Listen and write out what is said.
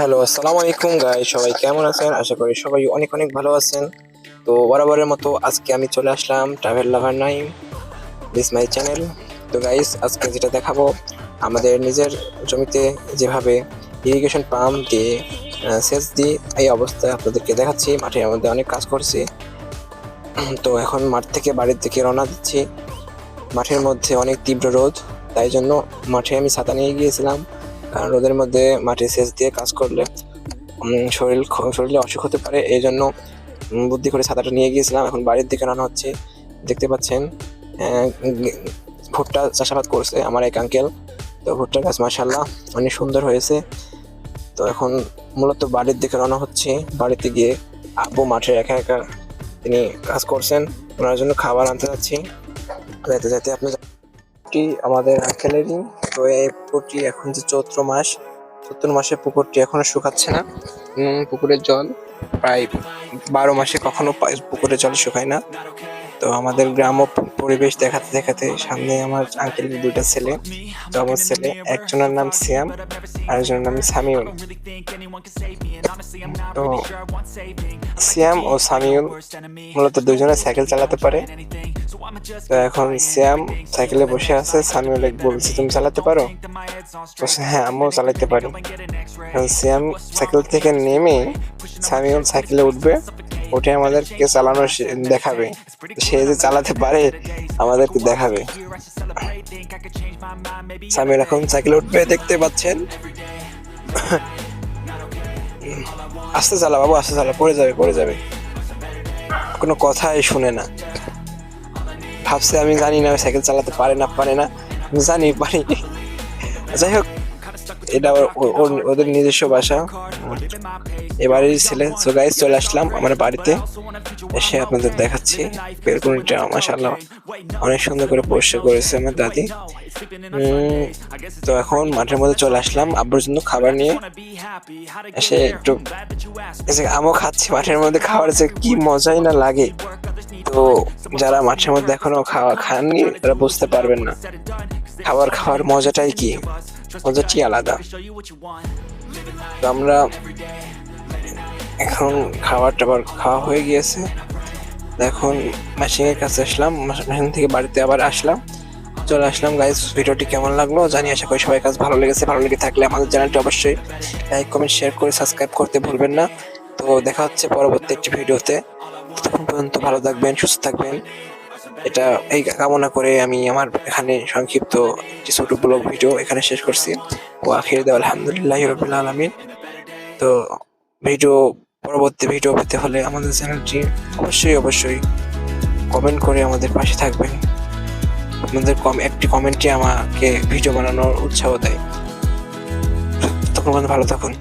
Hello, আসসালামু আলাইকুম গাই সবাই কেমন আছেন? আশা করি সবাই অনেক অনেক ভালো আছেন। তো বরাবরের মতো আজকে আমি চলে আসলাম travel lover Naim this my channel তো গাইস আজকে যেটা দেখাবো, আমাদের নিজের জমিতে যেভাবে ইরিগেশন পাম্প দিয়ে সেচ দিই এই অবস্থায় আপনাদেরকে দেখাচ্ছি, মাঠের মধ্যে অনেক কাজ করছি। তো এখন মাঠ থেকে বাড়ির দিকে রওনা দিচ্ছি। মাঠের মধ্যে অনেক তীব্র রোদ, তাই জন্য মাঠে আমি ছাতা নিয়ে গিয়েছিলাম। কারণ রোদের মধ্যে মাঠে সেচ দিয়ে কাজ করলে শরীর শরীরে অসুখ হতে পারে, এই জন্য বুদ্ধি করে ছাতাটা নিয়ে গিয়েছিলাম। এখন বাড়ির দিকে রান্না হচ্ছে। দেখতে পাচ্ছেন ভুট্টা চাষাবাদ করছে আমার এক আঙ্কেল তো ভুট্টার গাছ মাসাল্লাহ অনেক সুন্দর হয়েছে। তো এখন মূলত বাড়ির দিকে রওনা হচ্ছে। বাড়িতে গিয়ে আব্বু মাঠে একা একা তিনি কাজ করছেন। ওনার জন্য খাবার আনতে যাচ্ছি। যাতে যাতে আপনি আমাদের আঙ্কেলেরই পুকুরটি এখন যে চৈত্র মাস, চৈত্র মাসে পুকুরটি এখনও শুকাচ্ছে না। পুকুরের জল প্রায় বারো মাসে কখনো পুকুরের জল শুকায় না। তো আমাদের গ্রাম্য পরিবেশ দেখাতে দেখাতে সামনে আমার আঙ্কেলের দুইটা ছেলে, তো আমার ছেলে একজনের নাম সিয়াম, আরেকজনের নাম সামিউল। তো সিয়াম ও সামিউল মূলত দুজনে সাইকেল চালাতে পারে। তো এখন সিয়াম সাইকেলে বসে আছে, সামিউল বলছে, তুমি চালাতে পারো? হ্যাঁ আমিও চালাতে পারি। সিয়াম সাইকেল থেকে নেমে সামিউল সাইকেলে উঠবে। উঠে আমাদেরকে চালানো দেখাবে। সে যে চালাতে পারে, আমাদেরকে দেখাবে। সামিউল এখন সাইকেল উঠবে, দেখতে পাচ্ছেন। আস্তে চালা বাবু, আস্তে চালা, পড়ে যাবে পড়ে যাবে। কোনো কথাই শুনে না। ভাবছে আমি জানি না, সাইকেল চালাতে পারে না পারে না। আমি জানি, পারি। যাই হোক এটা ওদের নিজস্ব বাসা এবারের ছেলে সো গাইজ চলে আসলাম আমার বাড়িতে। এসে আপনাদের দেখাচ্ছি। বেলকুনিটা মাসাল্লাহ অনেক সুন্দর করে পরিষ্কার করেছে আমার দাদি। তো এখন মাঠের মধ্যে চলে আসলাম। আব্বুর জন্য খাবার নিয়ে। এসে একটু এসে আমও খাচ্ছি মাঠের মধ্যে খাওয়ার যে কি মজাই না লাগে। তো যারা মাঠের মধ্যে এখনও খাওয়া খাননি, তারা বুঝতে পারবেন না। খাবার খাওয়ার মজাটাই কি? মজাটি আলাদা। তো আমরা এখন খাবার টাবার খাওয়া হয়ে গিয়েছে। এখন মেশিন এর কাছে আসলাম। মেশিন থেকে বাড়িতে আবার আসলাম। চলে আসলাম। গাইজ ভিডিওটি কেমন লাগল জানি আশা করি সবাই কাজ ভালো লেগেছে। ভালো লেগে থাকলে আমাদের চ্যানেলটি অবশ্যই লাইক কমেন্ট শেয়ার করে সাবস্ক্রাইব করতে ভুলবেন না। তো দেখা হচ্ছে পরবর্তী একটি ভিডিওতে। ততক্ষণ পর্যন্ত ভালো থাকবেন, সুস্থ থাকবেন। এটা এই কামনা করে আমি আমার এখানে সংক্ষিপ্ত একটি ব্লগ ভিডিও এখানে শেষ করছি। ও আখির দেওয়া, আলহামদুলিল্লাহ রবিল আলমিন। তো ভিডিও, পরবর্তী ভিডিও পেতে হলে আমাদের চ্যানেলটি অবশ্যই অবশ্যই কমেন্ট করে আমাদের পাশে থাকবেন। আপনাদের কম, একটি কমেন্টই আমাকে ভিডিও বানানোর উৎসাহ দেয়। তখন ভালো থাকুন।